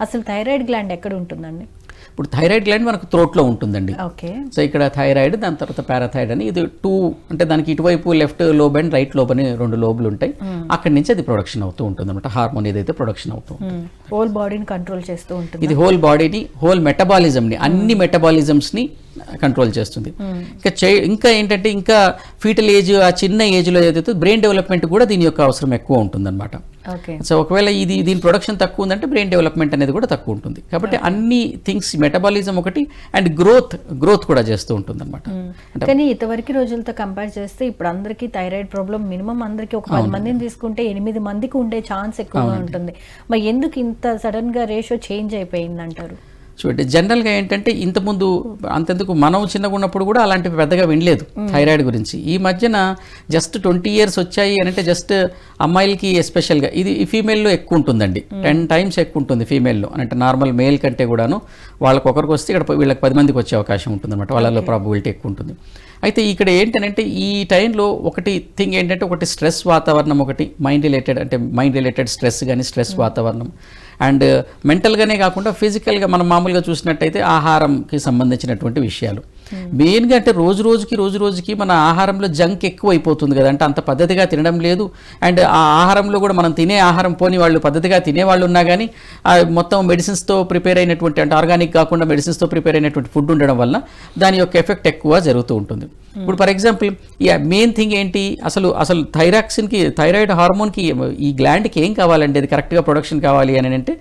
అసలు thyroid gland ఎక్కడ ఉంటుందండి? ఇప్పుడు థైరాయిడ్ గ్లాండ్ మనకు త్రోట్లో ఉంటుందండి. ఓకే. సో ఇక్కడ థైరాయిడ్ దాని తర్వాత పారాథైరాయిడ్ అని ఇది టూ అంటే దానికి ఇటువైపు left lobe and right lobe అని రెండు లోబులు ఉంటాయి అక్కడి నుంచి అది ప్రొడక్షన్ అవుతూ ఉంటుంది అనమాట హార్మోన్ ఏదైతే ప్రొడక్షన్ అవుతూ ఉంటుంది. హోల్ బాడీని కంట్రోల్ చేస్తూ ఉంటుంది. ఇది హోల్ బాడీని హోల్ మెటబాలిజంని అన్ని మెటబాలిజమ్స్ని కంట్రోల్ చేస్తుంది. ఇంకా చే- ఇంకా ఏంటంటే ఇంకా ఫీటల్ ఏజ్ ఆ చిన్న ఏజ్లో ఏదైతే బ్రెయిన్ డెవలప్మెంట్ కూడా దీని యొక్క అవసరం ఎక్కువ ఉంటుందన్నమాట. సో ఒకవేళ ఇది దీని ప్రొడక్షన్ తక్కువ ఉందంటే బ్రెయిన్ డెవలప్మెంట్ అనేది కూడా తక్కువ ఉంటుంది. కాబట్టి అన్ని థింగ్స్ మెటబాలిజం ఒకటి అండ్ గ్రోత్ గ్రోత్ కూడా చేస్తూ ఉంటుంది అనమాట కానీ ఇంతవరకు రోజులతో కంపేర్ చేస్తే ఇప్పుడు అందరికీ థైరాయిడ్ ప్రాబ్లం మినిమం అందరికీ ఒక పది మందిని తీసుకుంటే ఎనిమిది మందికి ఉండే ఛాన్స్ ఎక్కువగా ఉంటుంది. మరి ఎందుకు ఇంత సడన్గా రేషియో చేంజ్ అయిపోయింది అంటారు చూడండి జనరల్గా ఏంటంటే ఇంతకుముందు అంతెందుకు మనం చిన్నగా ఉన్నప్పుడు కూడా అలాంటివి పెద్దగా వినలేదు థైరాయిడ్ గురించి. ఈ మధ్యన జస్ట్ ట్వంటీ ఇయర్స్ వచ్చాయి అని అంటే జస్ట్ అమ్మాయిలకి ఎస్పెషల్గా ఇది ఫీమేల్లో ఎక్కువ ఉంటుందండి. టెన్ టైమ్స్ ఎక్కువ ఉంటుంది ఫీమేల్లో అంటే నార్మల్ మేల్ కంటే కూడాను వాళ్ళకి ఒకరికి వస్తే ఇక్కడ వీళ్ళకి పది మందికి వచ్చే అవకాశం ఉంటుంది అనమాట వాళ్ళలో ప్రాబిలిటీ ఎక్కువ ఉంటుంది. అయితే ఇక్కడ ఏంటంటే ఈ టైంలో ఒకటి థింగ్ ఏంటంటే ఒకటి స్ట్రెస్ వాతావరణం ఒకటి మైండ్ రిలేటెడ్ అంటే మైండ్ రిలేటెడ్ స్ట్రెస్ కానీ స్ట్రెస్ వాతావరణం. అండ్ మెంటల్గానే కాకుండా ఫిజికల్గా మనం మామూలుగా చూసినట్టయితే ఆహారంకి సంబంధించినటువంటి విషయాలు. మెయిన్గా అంటే రోజు రోజుకి రోజు రోజుకి మన ఆహారంలో జంక్ ఎక్కువ అయిపోతుంది కదా. అంటే అంత పద్ధతిగా తినడం లేదు. అండ్ ఆ ఆహారంలో కూడా మనం తినే ఆహారం పోని వాళ్ళు పద్ధతిగా తినేవాళ్ళు ఉన్నా కానీ మొత్తం మెడిసిన్స్తో ప్రిపేర్ అయినటువంటి అంటే ఆర్గానిక్ కాకుండా మెడిసిన్స్తో ప్రిపేర్ అయినటువంటి ఫుడ్ ఉండడం వల్ల దాని యొక్క ఎఫెక్ట్ ఎక్కువ జరుగుతూ ఉంటుంది. ఇప్పుడు ఫర్ ఎగ్జాంపుల్ ఈ మెయిన్ థింగ్ ఏంటి? అసలు అసలు థైరాక్సిన్కి థైరాయిడ్ హార్మోన్కి ఈ గ్లాండ్కి ఏం కావాలండి? అది కరెక్ట్గా ప్రొడక్షన్ కావాలి అని అంటే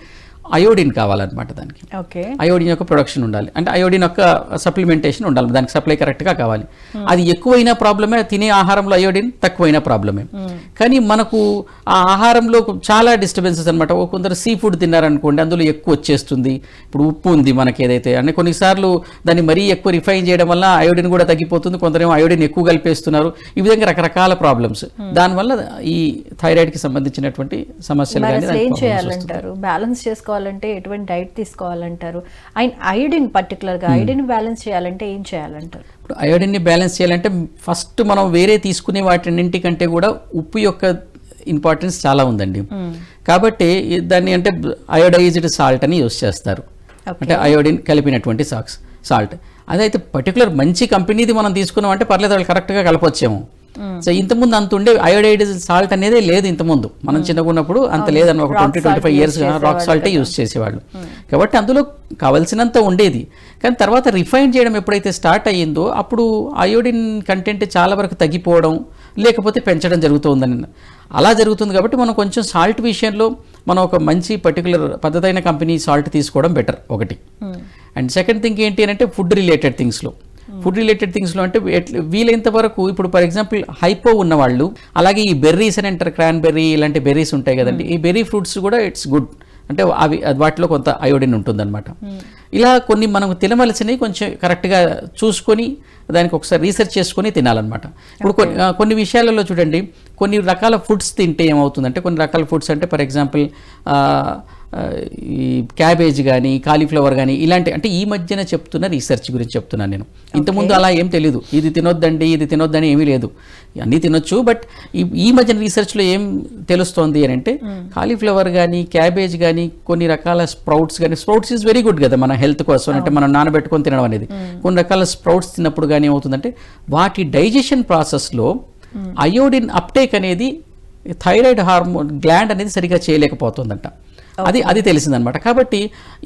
అయోడిన్ కావాలన్నమాట దానికి. ఓకే. అయోడిన్ యొక్క ప్రొడక్షన్ ఉండాలి. అంటే అయోడిన్ యొక్క సప్లిమెంటేషన్ ఉండాలి. దానికి సప్లై కరెక్ట్గా కావాలి. అది ఎక్కువైనా ప్రాబ్లమే తినే ఆహారంలో అయోడిన్ తక్కువైనా ప్రాబ్లమే. కానీ మనకు ఆ ఆహారంలో చాలా డిస్టర్బెన్సెస్ అనమాట కొందరు సీ ఫుడ్ తిన్నారనుకోండి అందులో ఎక్కువ వచ్చేస్తుంది. ఇప్పుడు ఉప్పు ఉంది మనకి ఏదైతే. అంటే కొన్నిసార్లు దాన్ని మరీ ఎక్కువ రిఫైన్ చేయడం వల్ల అయోడిన్ కూడా తగ్గిపోతుంది. కొందరేమో అయోడిన్ ఎక్కువ కలిపేస్తున్నారు. ఈ విధంగా రకరకాల ప్రాబ్లమ్స్. దానివల్ల ఈ థైరాయిడ్కి సంబంధించినటువంటి సమస్యలు మరి కానీ చేసుకోవాలంటే ఎటువంటి డైట్ తీసుకోవాలంటారు? అండ్ ఐడిన్ పర్టికులర్గా ఐడిన్ బ్యాలెన్స్ చేయాలంటే ఏం చేయాలంటారు? ఇప్పుడు అయోడిన్ని బ్యాలెన్స్ చేయాలంటే ఫస్ట్ మనం వేరే తీసుకునే వాటిన్నింటికంటే కూడా ఉప్పు యొక్క ఇంపార్టెన్స్ చాలా ఉందండి. కాబట్టి దాన్ని అంటే అయోడైజ్డ్ సాల్ట్ అని యూస్ చేస్తారు. అంటే అయోడిన్ కలిపినటువంటి సాక్స్ సాల్ట్. అదైతే పర్టికులర్ మంచి కంపెనీది మనం తీసుకున్నాం అంటే పర్లేదు వాళ్ళు కరెక్ట్గా కలపొచ్చేమో. సో ఇంతకుముందు అంత ఉండే అయోడైడ్ సాల్ట్ అనేది లేదు ఇంతకుముందు మనం చిన్నగా ఉన్నప్పుడు అంత లేదన్న ఒక twenty twenty five years rock సాల్టే use చేసేవాళ్ళు. కాబట్టి అందులో కావలసినంత ఉండేది. కానీ తర్వాత రిఫైన్ చేయడం ఎప్పుడైతే స్టార్ట్ అయ్యిందో అప్పుడు అయోడిన్ కంటెంట్ చాలా వరకు తగ్గిపోవడం లేకపోతే పెంచడం జరుగుతుందని. అలా జరుగుతుంది కాబట్టి మనం కొంచెం సాల్ట్ విషయంలో మనం ఒక మంచి పర్టికులర్ పద్ధతైన కంపెనీ సాల్ట్ తీసుకోవడం బెటర్ ఒకటి. అండ్ సెకండ్ థింగ్ ఏంటి అంటే ఫుడ్ రిలేటెడ్ థింగ్స్లో ఫుడ్ రిలేటెడ్ థింగ్స్లో అంటే వీలైనంత వరకు ఇప్పుడు ఫర్ ఎగ్జాంపుల్ హైపో ఉన్న వాళ్ళు అలాగే ఈ బెర్రీస్ అని అంటారు క్రాన్బెర్రీ ఇలాంటి బెర్రీస్ ఉంటాయి కదండి. ఈ బెర్రీ ఫ్రూట్స్ కూడా ఇట్స్ గుడ్. అంటే అవి వాటిలో కొంత అయోడిన్ ఉంటుందన్నమాట. ఇలా కొన్ని మనం తినవలసినవి కొంచెం కరెక్ట్గా చూసుకొని దానికి ఒకసారి రీసెర్చ్ చేసుకొని తినాలన్నమాట. ఇప్పుడు కొన్ని కొన్ని విషయాలలో చూడండి కొన్ని రకాల ఫుడ్స్ తింటే ఏమవుతుందంటే కొన్ని రకాల ఫుడ్స్ అంటే ఫర్ ఎగ్జాంపుల్ ఈ క్యాబేజ్ కానీ కాలీఫ్లవర్ కానీ ఇలాంటి అంటే ఈ మధ్యన చెప్తున్న రీసెర్చ్ గురించి చెప్తున్నాను నేను. ఇంతకుముందు అలా ఏం తెలియదు ఇది తినొద్దండి ఇది తినొద్దని ఏమీ లేదు. అన్నీ తినొచ్చు బట్ ఈ ఈ మధ్యన రీసెర్చ్లో ఏం తెలుస్తోంది అని అంటే కాలీఫ్లవర్ కానీ క్యాబేజ్ కానీ కొన్ని రకాల స్ప్రౌట్స్ కానీ స్ప్రౌట్స్ ఈజ్ వెరీ గుడ్ కదా మన హెల్త్ కోసం అంటే మనం నానబెట్టుకొని తినడం అనేది. కొన్ని రకాల స్ప్రౌట్స్ తిన్నప్పుడు కానీ ఏమవుతుందంటే వాటి డైజెషన్ ప్రాసెస్లో అయోడిన్ అప్టేక్ అనేది థైరాయిడ్ హార్మోన్ గ్లాండ్ అనేది సరిగా చేయలేకపోతుందంట. అది అది తెలిసిందనమాట. కాబట్టి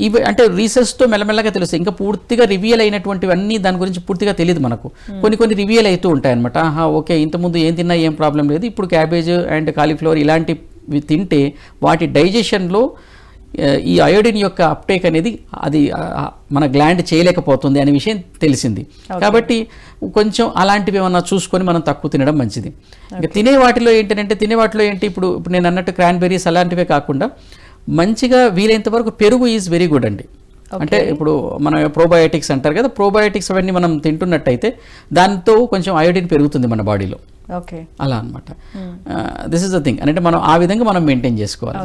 ఇవి అంటే రీసెర్చ్తో మెల్లమెల్లగా తెలుస్తాయి. ఇంకా పూర్తిగా రివీల్ అయినటువంటివన్నీ దాని గురించి పూర్తిగా తెలియదు మనకు. కొన్ని కొన్ని రివీల్ అవుతూ ఉంటాయన్నమాట. ఆహా ఓకే ఇంతకుముందు ఏం తిన్నా ఏం ప్రాబ్లం లేదు. ఇప్పుడు క్యాబేజ్ అండ్ కాలీఫ్లవర్ ఇలాంటివి తింటే వాటి డైజెషన్లో ఈ అయోడిన్ యొక్క అప్టేక్ అనేది అది మన గ్లాండ్ చేయలేకపోతుంది అనే విషయం తెలిసింది. కాబట్టి కొంచెం అలాంటివి ఏమన్నా చూసుకొని మనం తక్కువ తినడం మంచిది. ఇంకా తినే వాటిలో ఏంటంటే తినే వాటిలో ఏంటి? ఇప్పుడు ఇప్పుడు నేను అన్నట్టు క్రాన్బెర్రీస్ అలాంటివే కాకుండా మంచిగా వీలైనంత వరకు పెరుగు ఈజ్ వెరీ గుడ్ అండి. అంటే ఇప్పుడు మన ప్రోబయోటిక్స్ అంటారు కదా ప్రోబయోటిక్స్ అవన్నీ మనం తింటున్నట్టయితే దాంతో కొంచెం అయోడిన్ పెరుగుతుంది మన బాడీలో ఓకే అలా అనమాట దిస్ ఇస్ ద థింగ్ అంటే మనం ఆ విధంగా మనం మెయింటైన్ చేసుకోవాలి